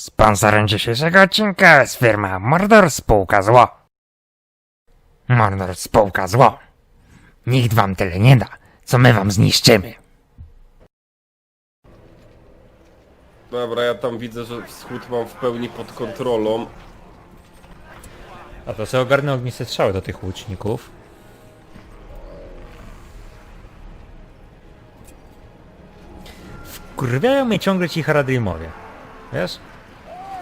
Sponsorem dzisiejszego odcinka jest firma Mordor Spółka Zło. Mordor Spółka Zło. Nikt wam tyle nie da, co my wam zniszczymy. Dobra, ja tam widzę, że wschód mam w pełni pod kontrolą. A to sobie ogarnę ogniste strzały do tych łuczników. Wkurwiają mnie ciągle ci Haradrimowie. Wiesz?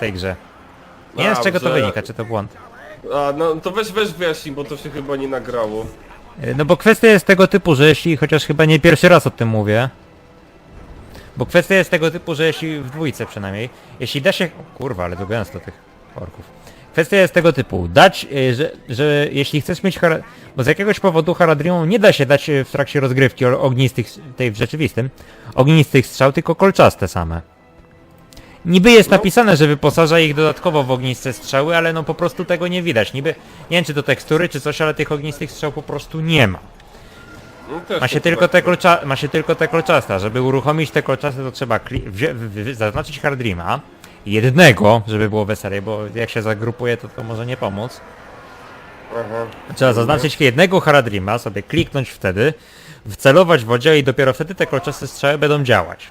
Tej grze. Nie wiem z czego to Dobrze. wynika, czy to błąd. A, no to weź, weź wyjaśnij, bo to się chyba nie nagrało. E, No bo kwestia jest tego typu, że jeśli, chociaż chyba nie pierwszy raz o tym mówię, bo kwestia jest tego typu, że jeśli w dwójce przynajmniej, jeśli da się... O, kurwa, ale to gęsto tych orków. Kwestia jest tego typu, dać, y, że, że jeśli chcesz mieć... Hara... Bo z jakiegoś powodu Haradrimu nie da się dać y, w trakcie rozgrywki o- ognistych, tej w rzeczywistym, ognistych strzał, tylko kolczaste same. Niby jest No. napisane, że wyposaża ich dodatkowo w ogniste strzały, ale no po prostu tego nie widać. Niby, nie wiem czy to tekstury czy coś, ale tych ognistych strzał po prostu nie ma. No, też Ma się, to tylko te tak. kolcza, ma się tylko te kolczaste. a Żeby uruchomić te kolczaste to trzeba kli- wzię- w- w- zaznaczyć Hardrima. Jednego, żeby było weselej, bo jak się zagrupuje to to może nie pomóc. Aha. Trzeba zaznaczyć jednego Haradrima, sobie kliknąć wtedy, wcelować w oddział i dopiero wtedy te kolczaste strzały będą działać.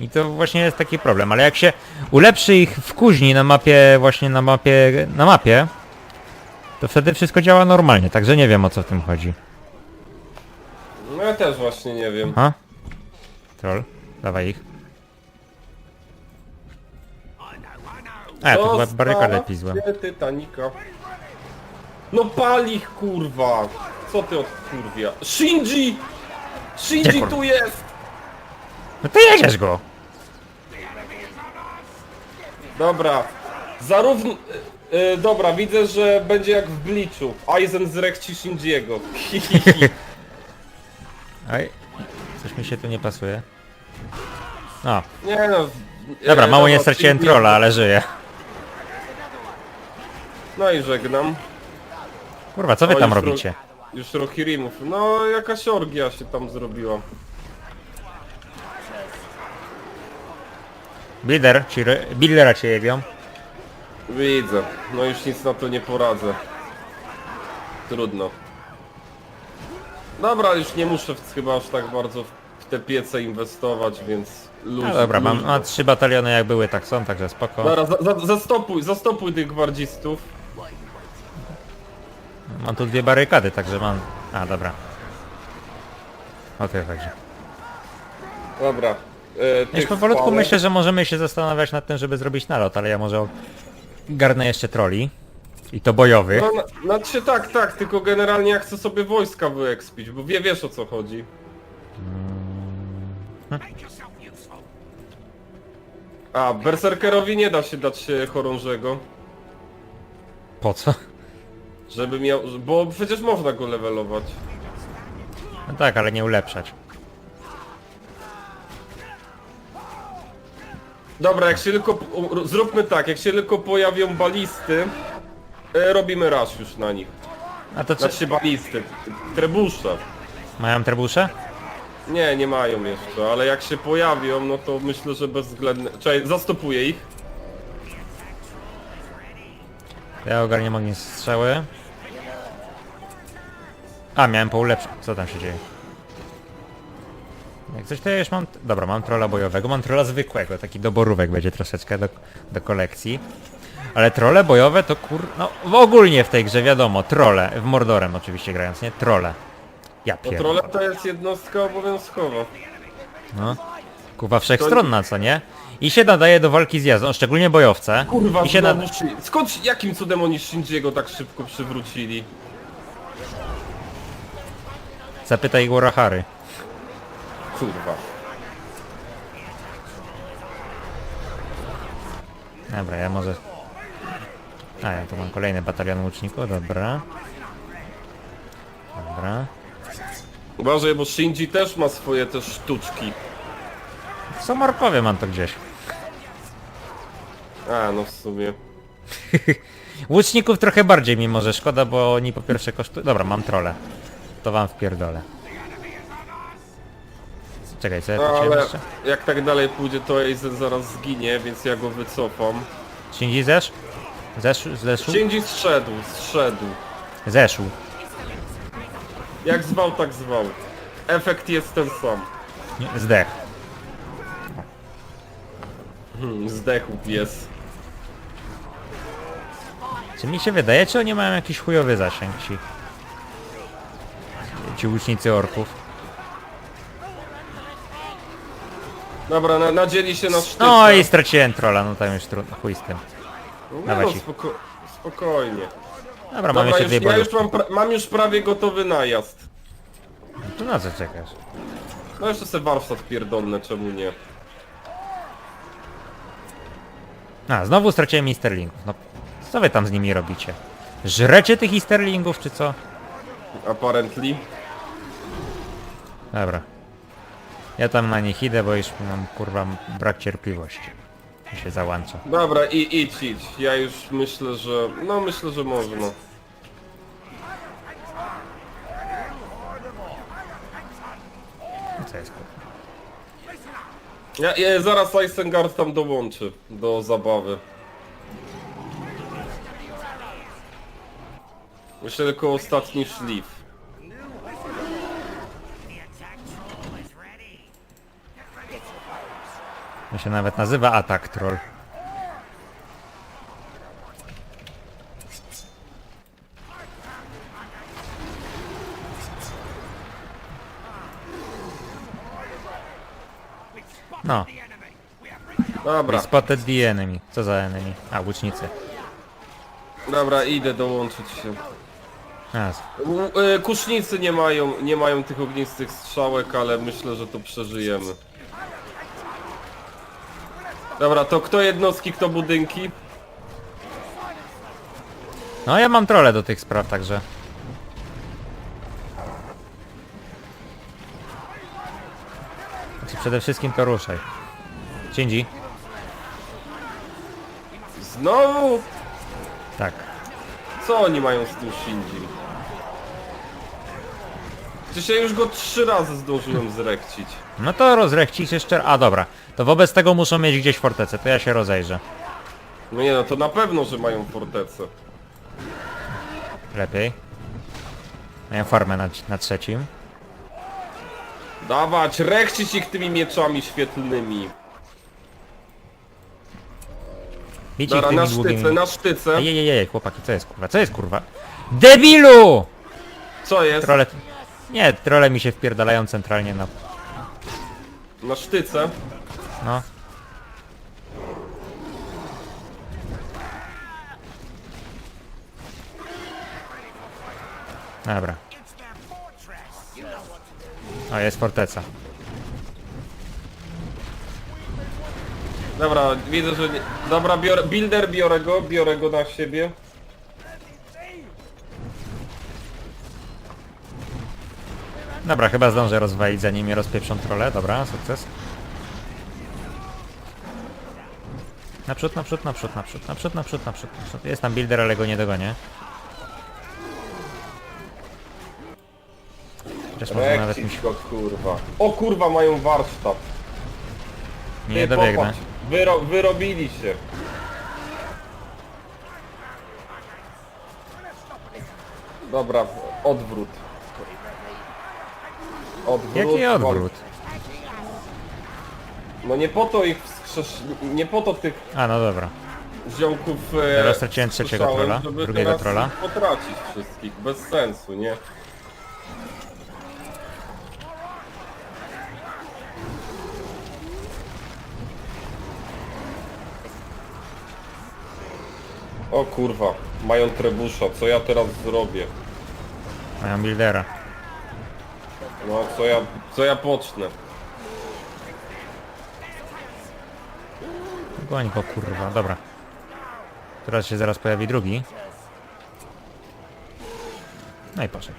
I to właśnie jest taki problem, ale jak się ulepszy ich w kuźni na mapie, właśnie na mapie, na mapie, to wtedy wszystko działa normalnie, także nie wiem o co w tym chodzi. No ja też właśnie nie wiem. Ha? Troll, dawaj ich. A, to chyba barykadę pizłem. No pal ich, kurwa! Co ty od kurwia? Shinji! Shinji tu jest! No to jedziesz go! Dobra. Zarówno... y, y, dobra, widzę, że będzie jak w Bleachu. Aizen zrekci Shinjiego. Oj, coś mi się tu nie pasuje. O, nie no... dobra, mało nie dobra, straciłem trolla, ale żyję. No i żegnam. Kurwa, co wy O, tam już ro- robicie? Już Rohirimów. No, jakaś orgia się tam zrobiła. Builder, ci, Buildera cię jebią. Widzę. No już nic na to nie poradzę. Trudno. Dobra, już nie muszę w- chyba aż tak bardzo w te piece inwestować, więc. No dobra, mam a, trzy bataliony jak były, tak są, także spoko. Dobra, za, za, zastopuj, zastopuj tych gwardzistów. Mam tu dwie barykady, także mam... A, dobra. O tyle także. Dobra. E, Już powolutku chwalę. myślę, że możemy się zastanawiać nad tym, żeby zrobić nalot, ale ja może garnę jeszcze troli. I to bojowych. No, na, znaczy tak, tak, tylko generalnie ja chcę sobie wojska wyekspić, bo wie, wiesz o co chodzi. A, berserkerowi nie da się dać e, chorążego, Po co? żeby miał, bo przecież można go levelować. No tak, ale nie ulepszać. Dobra, jak się tylko, u- zróbmy tak, jak się tylko pojawią balisty, e, robimy rush już na nich. A to co? Znaczy balisty, trebusze. Mają trebusze? Nie, nie mają jeszcze, ale jak się pojawią, no to myślę, że bezwzględnie... Czekaj, zastopuję ich. Ja ogarniam ogień strzały. A, miałem poulepszyć. Co tam się dzieje? Jak coś to ja już mam... Dobra, mam trolla bojowego, mam trolla zwykłego, taki doborówek będzie troszeczkę do, do kolekcji. Ale trolle bojowe to kur... No, ogólnie w tej grze wiadomo, trolle, w Mordorem oczywiście grając, nie? Trolle. Ja No pier... trole to jest jednostka obowiązkowa. No. Kuwa wszechstronna, co nie? I się nadaje do walki z jazdą, szczególnie bojowce. Kurwa, I się znowu. Shin- Skąd, jakim cudem oni Shinjiego tak szybko przywrócili? Zapytaj Warahary. Kurwa. Dobra, ja może... A, ja tu mam kolejny batalion łuczników, dobra. Dobra. Uważaj, bo Shinji też ma swoje te sztuczki. Co Markowie mam to gdzieś. A, no w sumie. Łuczników trochę bardziej mi może szkoda, bo oni po pierwsze kosztują... Dobra, mam trole. To wam wpierdolę. Czekaj, co ja No ale jeszcze? jak tak dalej pójdzie, to Aizen zaraz zginie, więc ja go wycofam. Shinji zesz? Zeszł? Zeszł? Shinji zszedł, zszedł. Zeszł. Jak zwał, tak zwał. Efekt jest ten sam. Nie, Zdech. Hmm, zdechł pies. Czy mi się wydaje, czy oni mają jakiś chujowy zasięg ci? Ci łucznicy orków. Dobra, na, nadzieli się na sztyce. No i straciłem trolla, no tam już trudno, chuj z tym. No, ci. spoko spokojnie. Dobra, mamy Dobra, jeszcze już, dwie ja bojówki. już mam, pra mam już prawie gotowy najazd. Tu na co czekasz? No jeszcze sobie warsztat pierdolny, czemu nie? A, znowu straciłem Easterlingów. No, co wy tam z nimi robicie? Żrecie tych Easterlingów, czy co? Apparently. Dobra. Ja tam na nich idę, bo już mam kurwa brak cierpliwości. I się załącza. Dobra, i idź, idź. Ja już myślę, że... No myślę, że można. No co jest kurwa? Ja, ja, zaraz Isengard tam dołączy do zabawy. Jeszcze tylko ostatni szlif. To się nawet nazywa Attack Troll. No, Dobra, spotted the enemy. Co za enemy? A, łucznicy. dobra, idę dołączyć się. A, U- y, Kusznicy nie mają, nie mają tych ognistych strzałek, ale myślę, że to przeżyjemy. Dobra, to kto jednostki, kto budynki? no ja mam trole do tych spraw, także... Znaczy przede wszystkim to ruszaj. Shinji? Znowu? Tak. Co oni mają z tym Shinji? Przecież ja już go trzy razy zdążyłem zrekcić. No to rozrechcić jeszcze... A dobra, to wobec tego muszą mieć gdzieś fortecę, to ja się rozejrzę. No nie no, to na pewno, że mają fortecę. Lepiej. Mają farmę na, na trzecim. Dawać, rechcić ich tymi mieczami świetlnymi. Bicie ich Dobra, tymi na sztyce, długimi... na sztyce. Ejejejej, chłopaki, co jest kurwa? Co jest kurwa? DEBILU! Co jest? Trole... Nie, trole mi się wpierdalają centralnie na... Na sztyce. No. Dobra. O, jest forteca. Dobra, widzę, że nie... Dobra, biorę... Builder, biorę go, biorę go na siebie. Dobra, chyba zdążę rozwalić zanim mnie rozpieprzą trole. Dobra, sukces. Naprzód, naprzód, naprzód, naprzód, naprzód, naprzód, naprzód, naprzód. Jest tam builder, ale go nie dogonię. Chociaż może nawet mi się Rekcić go, kurwa. O kurwa, mają warsztat. nie Ty, dobiegnę. popatrz, Wyro... Wyrobili się. Dobra, odwrót. Odwrót. Jaki odwrót? No nie po to ich wskrzesz... Nie po to tych A, no dobra. ziomków... E, Teraz straciłem trzeciego wskrzeszałem, trolla, żeby drugiego teraz trolla. ich potracić wszystkich, bez sensu, nie? O kurwa, mają trebusza, co ja teraz zrobię? Mają buildera. No co ja, co ja pocznę? Goń go kurwa, dobra. Teraz się zaraz pojawi drugi. No i poszedł.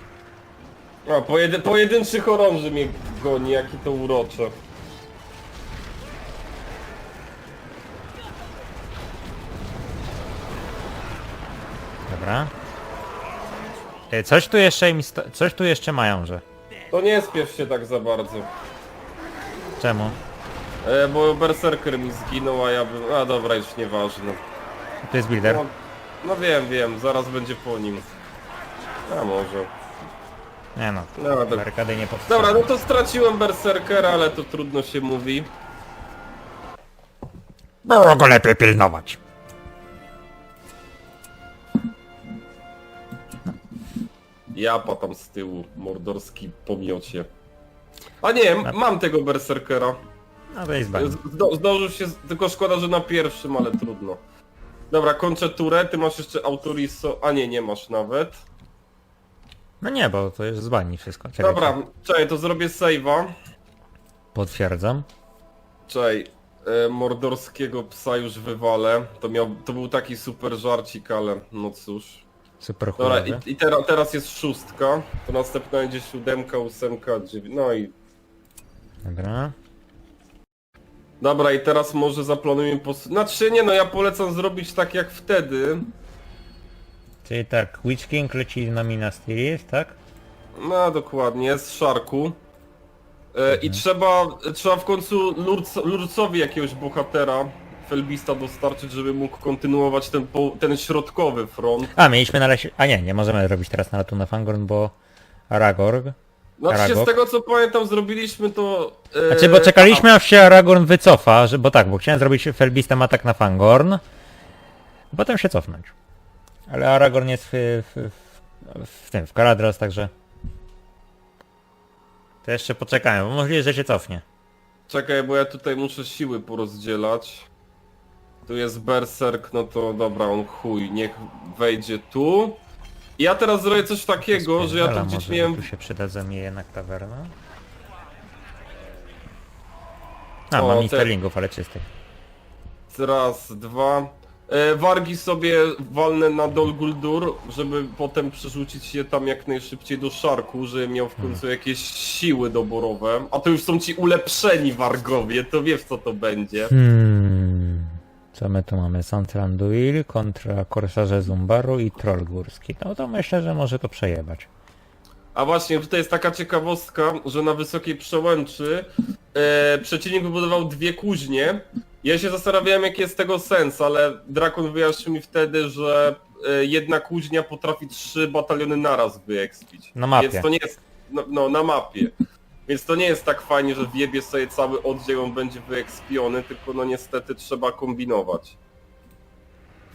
A, pojedy, pojedynczy chorąży mnie goni, jaki to urocze. Dobra. E, Coś tu jeszcze im coś tu jeszcze mają, że. To nie spiesz się tak za bardzo. Czemu? E, bo berserker mi zginął, a ja bym... A dobra, już nieważne. Tu jest builder. No, no wiem, wiem, zaraz będzie po nim. A może. Nie no, No, dobra. barykady nie powstały. Dobra, no to straciłem berserkera, ale to trudno się mówi. Było go lepiej pilnować. Japa tam z tyłu, mordorski pomiocie. A nie, m- mam tego berserkera. No bardzo. Zdo zdążył się, tylko szkoda, że na pierwszym, ale trudno. Dobra, kończę turę, ty masz jeszcze autoriso... A nie, nie masz nawet. No nie, bo to jest z bani wszystko. Czekaj, Dobra, czekaj, to zrobię save'a. Potwierdzam. Czekaj, e, mordorskiego psa już wywalę. To miał, to był taki super żarcik, ale no cóż. Super Dobra, chujowy. i, i teraz, teraz jest szóstka, to następna będzie siódemka, ósemka, dziewięć, no i... Dobra. Dobra, i teraz może zaplanujemy pos... Znaczy nie no, ja polecam zrobić tak jak wtedy. Czyli tak, Witch King leci na Minas Tirith, tak? No dokładnie, z szarku. E, I trzeba, trzeba w końcu Lurc, Lurcowi jakiegoś bohatera, Felbista dostarczyć, żeby mógł kontynuować ten, po, ten środkowy front. A, mieliśmy na lesie... A nie, nie możemy robić teraz nalotu na Fangorn, bo Aragorn... Znaczy się z tego co pamiętam zrobiliśmy to... E, Znaczy, bo czekaliśmy aż się Aragorn wycofa, że, bo tak, bo chciałem zrobić Felbistem atak na Fangorn, potem się cofnąć. Ale Aragorn jest w, w, w, w tym, w Caradhras, także... To jeszcze poczekamy, bo możliwe, że się cofnie. Czekaj, bo ja tutaj muszę siły porozdzielać. Tu jest berserk, no to dobra, on chuj, niech wejdzie tu. I ja teraz zrobię coś takiego, że ja tu gdzieś może miałem... tu się przydadzą mi jednak tawerna. A, O, mam te- i sterlingów, ale czystych. Raz, dwa. E, wargi sobie walnę na Dol Guldur, żeby potem przerzucić je tam jak najszybciej do szarku, żeby miał w końcu jakieś siły doborowe. A to już są ci ulepszeni wargowie, to wiesz co to będzie. Hmm. Co my tu mamy? Santranduil kontra Korsarze Zumbaru i Troll Górski. No to myślę, że może to przejebać. A właśnie, tutaj jest taka ciekawostka, że na wysokiej przełęczy e, przeciwnik wybudował dwie kuźnie. Ja się zastanawiałem jaki jest tego sens, ale Drakon wyjaśnił mi wtedy, że e, jedna kuźnia potrafi trzy bataliony naraz wyekspić. Na mapie. Więc to nie jest, no, no na mapie. Więc to nie jest tak fajnie, że wjebie sobie cały oddział, on będzie wyekspiony, tylko no niestety trzeba kombinować.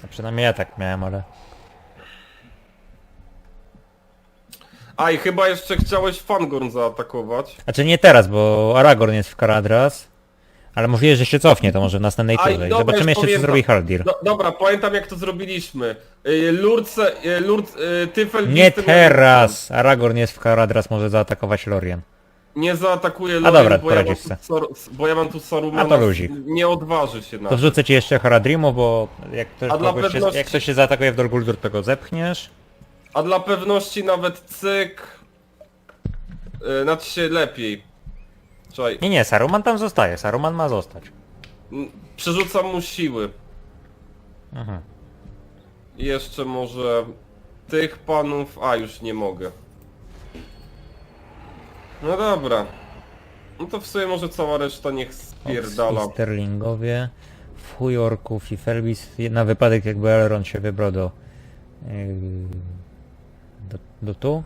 A przynajmniej ja tak miałem, ale... A i chyba jeszcze chciałeś Fangorn zaatakować. Znaczy nie teraz, bo Aragorn jest w Caradhras. Ale możliwe, że się cofnie, to może w następnej Aj, turze. I dobra, zobaczymy już jeszcze, co pamiętam. zrobi Haldir. Do, dobra, pamiętam jak to zrobiliśmy. Y, Lurce, y, Lurc, y, ty Felbisty Nie teraz! Aragorn jest w Caradhras, może zaatakować Lorien. Nie zaatakuje A Lorien, dobra, bo, ja mam poradzisz tu Sar, bo ja mam tu Sarumana. A to luzik. Nie odważy się na To wrzucę ci jeszcze Haradrimu, bo jak ktoś, A dla kogoś się, pewności- jak ktoś się zaatakuje w Dol Guldur, to go zepchniesz. A dla pewności nawet cyk... Y, znaczy się lepiej. Czekaj, Nie, nie, Saruman tam zostaje, Saruman ma zostać. m, przerzucam mu siły. Mhm. I jeszcze może tych panów... A, już nie mogę. No dobra. No to w sumie może cała reszta niech spierdala. I Sterlingowie, w chuj orków i Felbis na wypadek jakby Elrond się wybrał do, yy, do, do tu.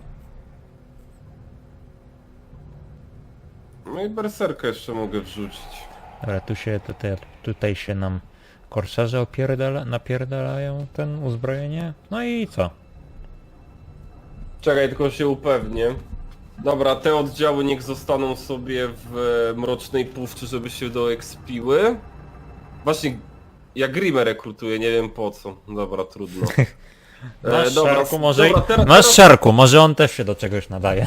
No i berserkę jeszcze mogę wrzucić. Dobra, tu się, tutaj, tutaj się nam korsarze opierdala, napierdalają ten uzbrojenie. No i co? Czekaj, tylko się upewnię. Dobra, te oddziały niech zostaną sobie w e, Mrocznej Puszczy, żeby się doekspiły. Właśnie, ja Grimę rekrutuję, nie wiem po co. Dobra, trudno. E, Masz szarku, może, dobra, teraz, masz teraz, szarku, może on też się do czegoś nadaje.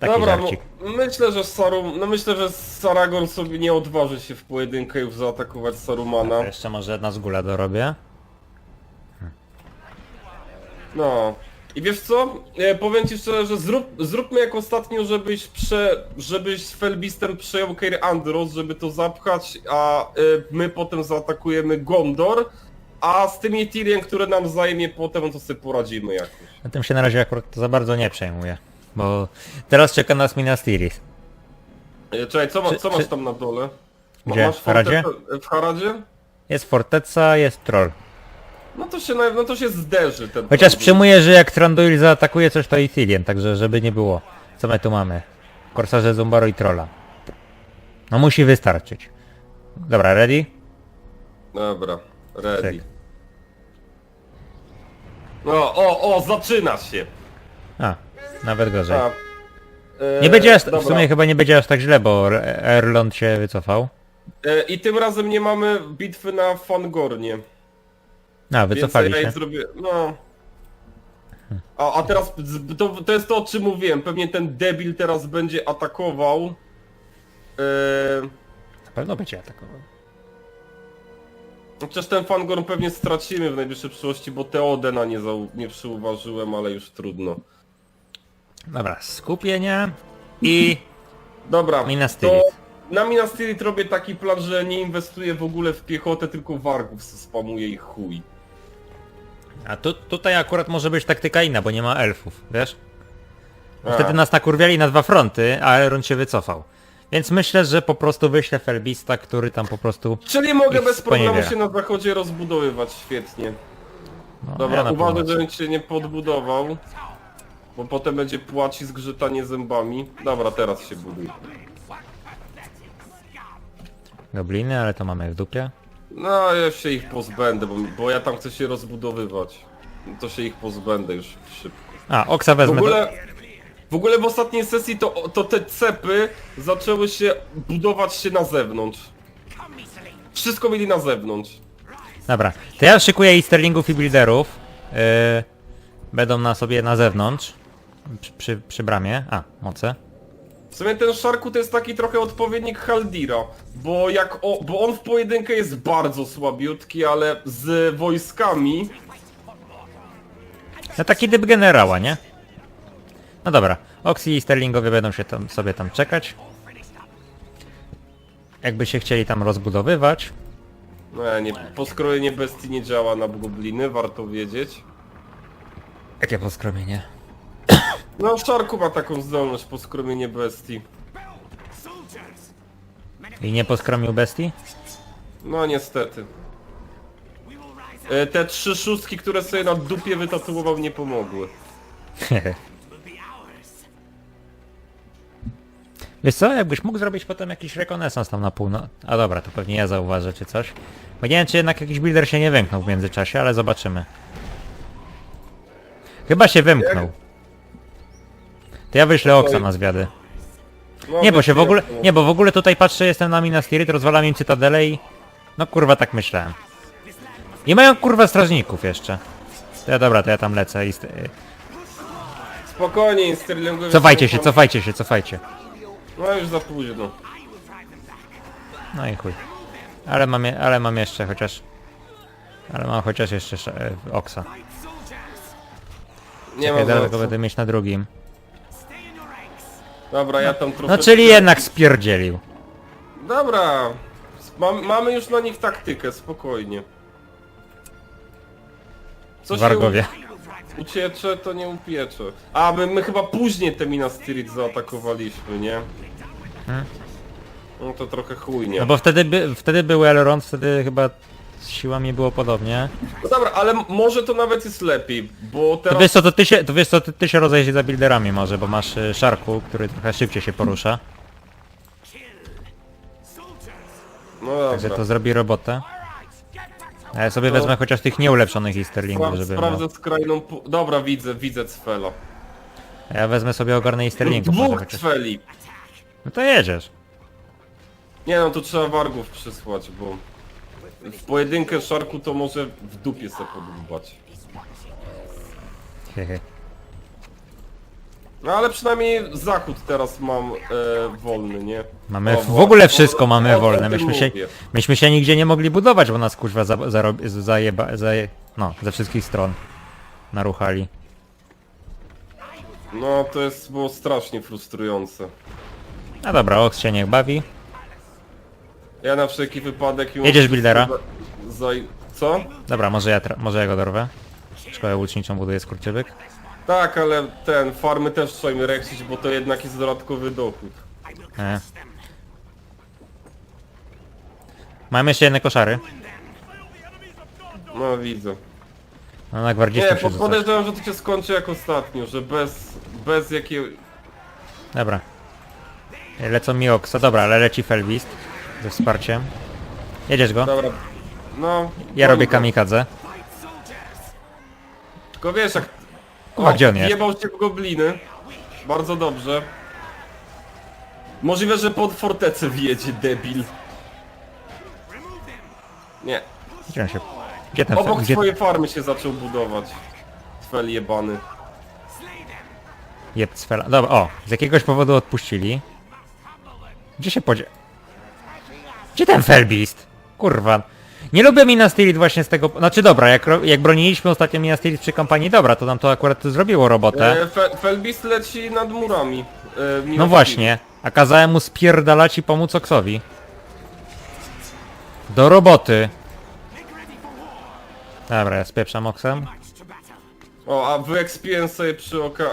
Taki dobra, żarcik. no, myślę, że Sarum, no myślę, że Saragorn sobie nie odważy się w pojedynkę już zaatakować Sarumana. To jeszcze może jedna z gula dorobię. No. I wiesz co? E, powiem ci szczerze, że zrób, zróbmy jak ostatnio, żebyś prze, żebyś z Felbistem przejął Keir Andros, żeby to zapchać, a e, my potem zaatakujemy Gondor, a z tymi Tirien, które nam zajmie potem, to sobie poradzimy jakoś. Na tym się na razie akurat za bardzo nie przejmuję. Bo teraz czeka nas Minas Tirith. E, Czekaj, co, ma, Czy- co czy- masz tam na dole? Ma- Gdzie? Masz W Haradzie? fortecę- W Haradzie? Jest forteca, jest troll. No to się, na- no to się zderzy ten... Chociaż przyjmuję, że jak Tranduil zaatakuje coś to Ithilien, także żeby nie było. Co my tu mamy? Korsarze Zumbaro i Trolla. No musi wystarczyć. Dobra, ready? Dobra, ready. Cyk. No, o, o, zaczyna się. A, nawet gorzej. A, e, Nie będzie aż, w dobra. sumie chyba nie będzie aż tak źle, bo Erlond się wycofał. E, I tym razem nie mamy bitwy na Fangornie. A, wycofali Więc ja się. jej zrobię, no. A, a teraz z- to, to jest to o czym mówiłem. Pewnie ten debil teraz będzie atakował. E, Na pewno będzie atakował. chociaż ten Fangorn pewnie stracimy w najbliższej przyszłości, bo Teodena nie, zau, nie przyuważyłem, ale już trudno. Dobra, skupienie i Dobra, Minas to Tirith. na Minas Tirith robię taki plan, że nie inwestuję w ogóle w piechotę, tylko wargów spamuję i chuj. A tu, tutaj akurat może być taktyka inna, bo nie ma elfów, wiesz? Bo A. Wtedy nas nakurwiali na dwa fronty, a Elrond się wycofał. Więc myślę, że po prostu wyślę Felbista, który tam po prostu... Czyli mogę Ich bez problemu sponiewiera. się na zachodzie rozbudowywać, świetnie. No, Dobra, ja na uważaj, żebym się nie podbudował. Bo potem będzie płaci zgrzytanie zębami. Dobra, teraz się buduj. Gobliny, ale to mamy w dupie. No, ja się ich pozbędę, bo, bo ja tam chcę się rozbudowywać. No To się ich pozbędę już szybko. A, Oksa W wezmę... ogóle, w ogóle w ostatniej sesji to, to te cepy zaczęły się budować się na zewnątrz. Wszystko mieli na zewnątrz. Dobra, to ja szykuję Easterlingów i Builderów. Yy, będą na sobie na zewnątrz. Przy, przy, przy bramie. A, moce. W sumie ten Szarku to jest taki trochę odpowiednik Haldira, bo jak o, bo on w pojedynkę jest bardzo słabiutki, ale z wojskami No taki typ generała, nie? No dobra, Oxy i Sterlingowie będą się tam, sobie tam czekać. Jakby się chcieli tam rozbudowywać. No nie, poskrojenie bestii nie działa na gobliny, warto wiedzieć. Jakie poskromienie? No Szarku ma taką zdolność, poskromienie bestii. I nie poskromił bestii? No niestety. E, Te trzy szóstki, które sobie na dupie wytatuował nie pomogły. Wiesz co, jakbyś mógł zrobić potem jakiś rekonesans tam na północ... A dobra, to pewnie ja zauważę czy coś. Bo nie wiem czy jednak jakiś builder się nie wymknął w międzyczasie, ale zobaczymy. Chyba się wymknął. To ja wyślę Oksa na zwiady. No, Nie, bo się w ogóle... Nie, bo w ogóle tutaj patrzę, jestem na Minas Tirith, rozwalam im cytadelę i... No kurwa, tak myślałem. I mają kurwa strażników jeszcze. To ja dobra, to ja tam lecę i... st- Spokojnie, Sterlingowie... Cofajcie się, cofajcie się, cofajcie. No już za późno. No i chuj. Ale mam, je, ale mam jeszcze chociaż... Ale mam chociaż jeszcze sz- e, Oksa. Nie Czekaj, ma zaraz za go będę mieć na drugim. Dobra, ja tam trochę... No czyli jednak spierdzielił. Dobra. Mam, mamy już na nich taktykę, spokojnie. Co Wargowie. się u- uciecze, to nie upiecze. A, my, my chyba później te Minas Tirith zaatakowaliśmy, nie? No to trochę chujnie. No bo wtedy, by, wtedy był Elrond, wtedy chyba z siłami było podobnie. No dobra, ale może to nawet jest lepiej, bo To teraz... wiesz co, to ty się, to wiesz co, ty, ty się rozejrzyj za builderami może, bo masz y, Szarku, który trochę szybciej się porusza. No Także dobra. to zrobi robotę. A ja sobie wezmę chociaż tych nieulepszonych Easterlingów, Spra- żeby. Sprawdzę skrajną... pu- Dobra, widzę, widzę Cfela. A ja wezmę sobie ogarnę Easterlingów może Dwóch chociaż. Cfeli! No to jedziesz. Nie no, to trzeba wargów przysłać, bo... W pojedynkę szarku to może w dupie se podłubać. Hehe. No ale przynajmniej zachód teraz mam e, wolny, nie? Mamy O, w ogóle wszystko o- mamy o wolne. Myśmy się, mówię. myśmy się nigdzie nie mogli budować, bo nas kuźwa za, zarob- zajeba, zaje, no, ze wszystkich stron naruchali. No to jest było strasznie frustrujące. No dobra, Ox się niech bawi. Ja na wszelki wypadek... Jedziesz buildera? Co? Dobra, może ja, tra- może ja go dorwę. Szkołę łuczniczą buduje skurczybyk. Tak, ale ten, farmy też trzeba im reksić, bo to jednak jest dodatkowy dochód. E. Mamy jeszcze jedne koszary. No widzę. No na Nie, gwardzistów po- się rzucać. podejrzewam, że to się skończy jak ostatnio, że bez, bez jakiego... Dobra. Lecą mi oksa, dobra, ale leci Felbist ze wsparciem. Jedziesz go? Dobra, no... Ja robię go. kamikadze. Tylko wiesz jak... Kurwa, gdzie on jest? Jebał się w gobliny. Bardzo dobrze. Możliwe, że pod fortecę wjedzie, debil. Nie. Gdzie on się... Gdzie ten Obok gdzie... swojej farmy się zaczął budować. Twel jebany. Jeb Cfela. Dobra, o, z jakiegoś powodu odpuścili. Gdzie się podzie... Gdzie ten Felbist? Kurwa. Nie lubię Minas Tirith właśnie z tego... Znaczy dobra, jak, ro- jak broniliśmy ostatnio Minas Tirith przy kampanii, dobra, to nam to akurat zrobiło robotę. E, Fe, Felbis leci nad murami. E, No właśnie, a kazałem mu spierdalać i pomóc Oksowi. Do roboty. Dobra, ja spieprzam Oksem. O, a wyekspiłem sobie przy oka...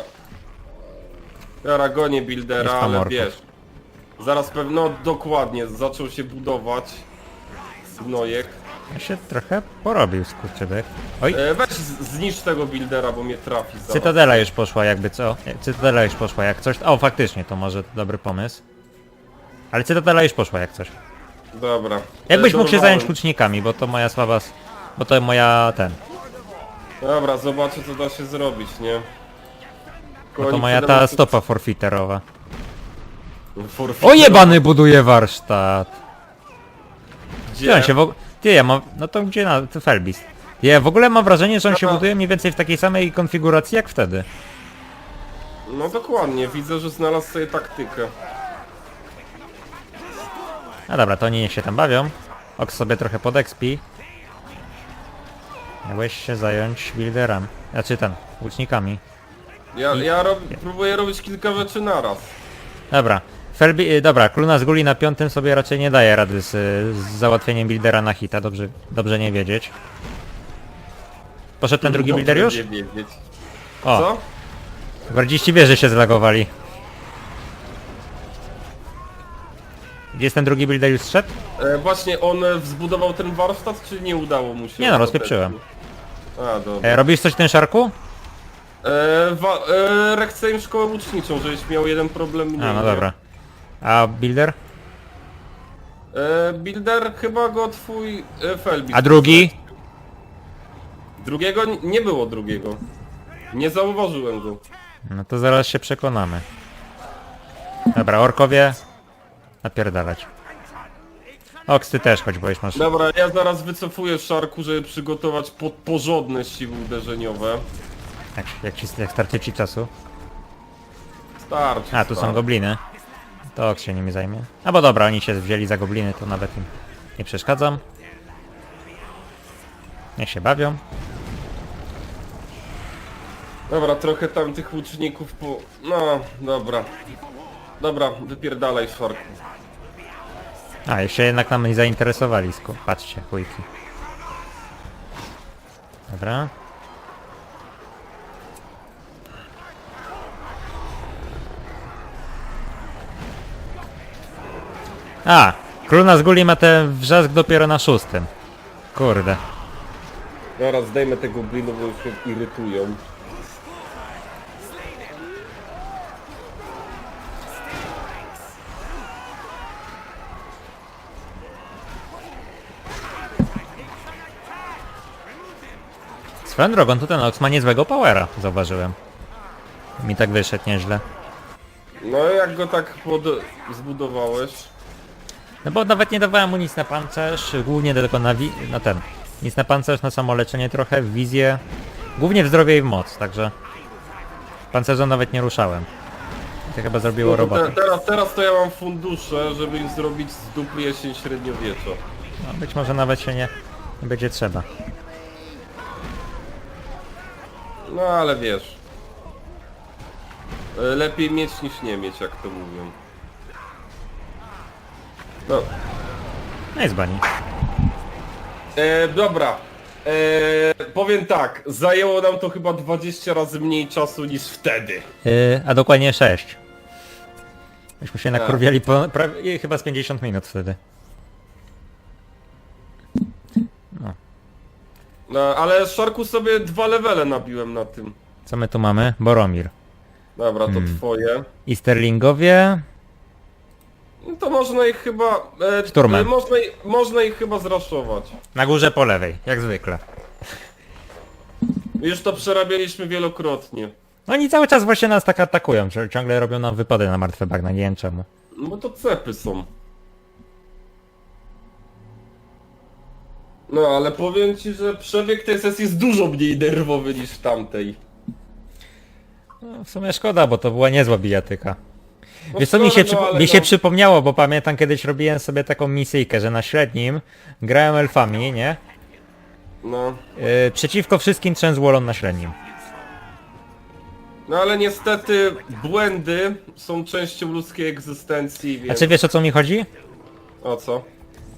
Aragonie Jest Buildera, tam ale orków. wiesz... Zaraz pewno, no dokładnie, zaczął się budować. Gnojek. Ja się trochę porobił skurczybyk. Oj, E, weź z- zniszcz tego Buildera, bo mnie trafi zaraz. Cytadela już poszła jakby co? Nie, Cytadela już poszła jak coś. O, faktycznie, to może dobry pomysł. Ale Cytadela już poszła jak coś. Dobra. Jakbyś E, mógł się dorwałem. zająć łucznikami, bo to moja słaba... s- Bo to moja ten... Dobra, zobaczę co da się zrobić, nie? Bo to moja ta 17 stopa forfeiterowa. O jebany buduje warsztat! Gdzie Gdzie? on się w ogóle... Ty, ja mam... No to gdzie na... To Felbis. Ja w ogóle mam wrażenie, że on się Aha. buduje mniej więcej w takiej samej konfiguracji jak wtedy. No dokładnie, widzę, że znalazł sobie taktykę. No dobra, to oni niech się tam bawią. Ok sobie trochę podexpi. Miałeś się zająć builderem. Znaczy ten, łucznikami. Ja, ja rob, próbuję robić kilka rzeczy naraz. Dobra. Felbi, y, dobra, Kluna z Guli na piątym sobie raczej nie daje rady z, z załatwieniem buildera na hita, dobrze, dobrze nie wiedzieć. Poszedł ten drugi builder już? Nie wiedzieć. O, Co? gwardziści wie, że się zlagowali. Gdzie jest ten drugi builder już zszedł? E, właśnie on e, wzbudował ten warsztat, czy nie udało mu się? Nie no, rozpieprzyłem. A, dobra. E, robisz coś w tym szarku? E, wa, e, Rex szkołę łuczniczą, żebyś miał jeden problem mniej. A, no nie? dobra. A builder? E, Builder chyba go twój e. A drugi? Drugiego nie było drugiego. Nie zauważyłem go. No to zaraz się przekonamy. Dobra, orkowie. Napierdalać. Oks, ty też chodź, bo już masz... Dobra, ja zaraz wycofuję szarku, żeby przygotować po, porządne siły uderzeniowe. Jak, jak, ci, jak starczy ci czasu. Starczy. A, tu są starczy. gobliny. To się nimi zajmie. A bo dobra, oni się wzięli za gobliny, to nawet im nie przeszkadzam. Niech się bawią. Dobra, trochę tam tych łuczników po... No, dobra. Dobra, wypierdalaj szarku. A, jeszcze jednak nam nie zainteresowali, sku- patrzcie, chujki. Dobra. A, Królna z Guli ma ten wrzask dopiero na szóstym. Kurde. Dobra, zdejmę te gobliny, bo już się irytują. Swoją drogą, tu ten Ox ma niezłego powera, zauważyłem. Mi tak wyszedł nieźle. No jak go tak pod... zbudowałeś? No bo nawet nie dawałem mu nic na pancerz, głównie tylko na, wi- na ten. Nic na pancerz, na samoleczenie trochę, w wizję. Głównie w zdrowie i w moc, także... Pancerzem nawet nie ruszałem. To chyba zrobiło No robotę. te, teraz, teraz to ja mam fundusze, żeby im zrobić z dupy jesień średniowiecza. No, być może nawet się nie, nie będzie trzeba. No ale wiesz. E, Lepiej mieć niż nie mieć, jak to mówią. No. No jest bani. E, dobra. E, powiem tak, zajęło nam to chyba 20 razy mniej czasu niż wtedy. E, a dokładnie 6. Myśmy się tak. nakurwiali po, prawie, chyba z 50 minut wtedy. No. No, ale Szarku sobie dwa levele nabiłem na tym. Co my tu mamy? Boromir. Dobra, to Hmm. twoje. I Sterlingowie. No to można ich chyba... E, Szturmem. e, Można, ich- można ich chyba zraszować. Na górze po lewej, jak zwykle. Już to przerabialiśmy wielokrotnie. No Oni cały czas właśnie nas tak atakują, ciągle robią nam wypady na martwe bagna, nie wiem czemu. No bo to cepy są. No ale powiem ci, że przebieg tej sesji jest dużo mniej nerwowy niż w tamtej. No, w sumie szkoda, bo to była niezła bijatyka. No Wiesz co mi się, no, ale mi się no, przypomniało, bo pamiętam kiedyś robiłem sobie taką misyjkę, że na średnim grałem elfami, nie? No. Yy, przeciwko wszystkim trzem złolom na średnim. no ale niestety błędy są częścią ludzkiej egzystencji, A więc... czy wiesz o co mi chodzi? O co?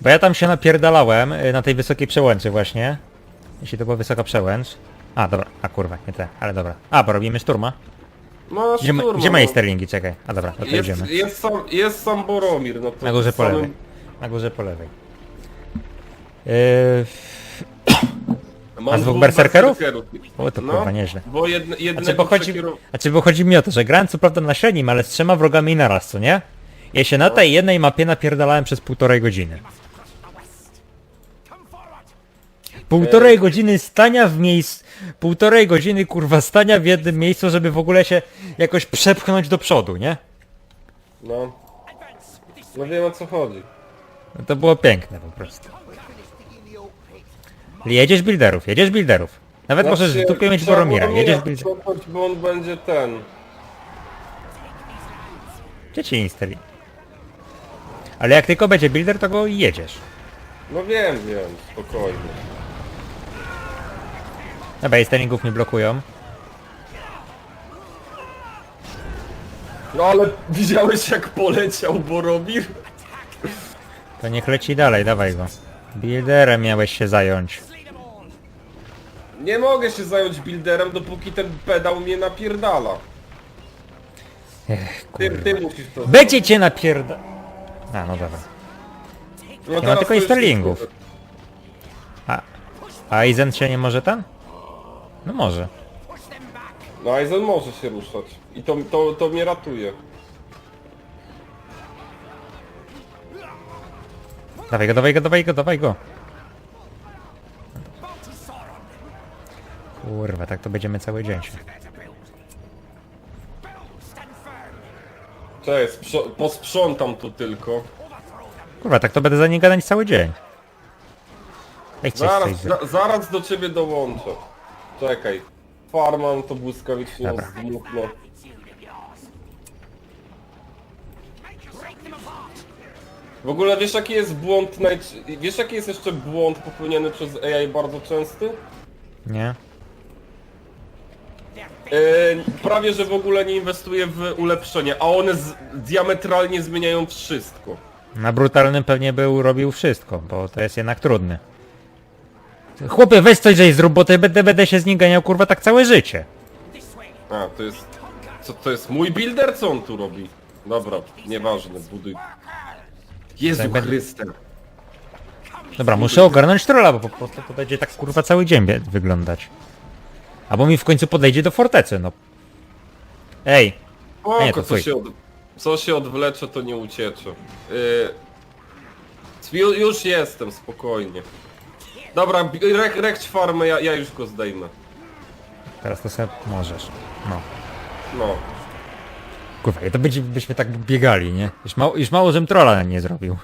Bo ja tam się napierdalałem yy, na tej wysokiej przełęczy właśnie. Jeśli to była wysoka przełęcz. A, dobra, a kurwa, nie te, ale dobra. A, bo robimy szturma. No Gdzie, ma- szturm, gdzie no. ma sterlingi? Czekaj. A dobra, no to Jest, idziemy. jest, sam, jest sam Boromir, no to Na górze po samym- lewej. Na górze po lewej. Yy, Mam A dwóch berserkerów? o to No, kurwa, nieźle. bo jedne, A jednego czy, bo chodzi, przekierow- a czy bo chodzi mi o to, że grałem co prawda na średnim, ale z trzema wrogami naraz, co nie? Ja się na tej jednej mapie napierdalałem przez półtorej godziny. Półtorej godziny stania w miejscu, półtorej godziny kurwa stania w jednym miejscu, żeby w ogóle się jakoś przepchnąć do przodu, nie? No. No wiem o co chodzi. No to było piękne po prostu. Jedziesz builderów, jedziesz builderów. Nawet możesz w dupie mieć Boromira, jedziesz builderów. bo on będzie ten. Gdzie ci instali? Ale jak tylko będzie builder, to go jedziesz. No wiem, wiem, spokojnie. Dobra, i staningów nie blokują. No ale widziałeś jak poleciał Boromir? To niech leci dalej, dawaj go. Builderem miałeś się zająć. Nie mogę się zająć builderem, dopóki ten pedał mnie napierdala. Ech, Ty, kurwa. ty musisz to Będzie cię napierda... A, no dobra. No ma teraz tylko to już Sterlingów. a Aizen się nie może tam? No może. No Aizen może się ruszać. I to, to, to mnie ratuje. Dawaj go, dawaj go, dawaj go, dawaj go. Kurwa, tak to będziemy cały dzień się. Cześć, sprzo- posprzątam tu tylko. Kurwa, tak to będę za nie gadać cały dzień. Weźcie Zaraz, za, zaraz do ciebie dołączę. Czekaj. Farman to błyskawicznie Dobra. zniknę. W ogóle wiesz jaki jest błąd najcz- Wiesz jaki jest jeszcze błąd popełniany przez AI bardzo częsty? Nie? Yy, prawie że w ogóle nie inwestuje w ulepszenie, a one z- diametralnie zmieniają wszystko. Na brutalnym pewnie był robił wszystko, bo to jest jednak trudny. Chłopie, weź coś żeś zrób, bo to będę, będę się z nim ganiał kurwa tak całe życie. A, to jest... Co to jest? Mój builder? Co on tu robi? Dobra, nieważne, buduj. Jezu Tak, będę- Chryste. Dobra, muszę ogarnąć trolla, bo po prostu to będzie tak kurwa cały dzień bie- wyglądać. Albo mi w końcu podejdzie do fortecy, no. Ej, nie, to co twój. się, od... co się odwlecze, to nie uciecze. Yy... Ju, już jestem, spokojnie. Dobra, bi- rek, rekć farmę, ja, ja już go zdejmę. teraz to sobie możesz. No. No. Kurwa, to byśmy tak biegali, nie? Już mało, już mało żem trolla nie zrobił.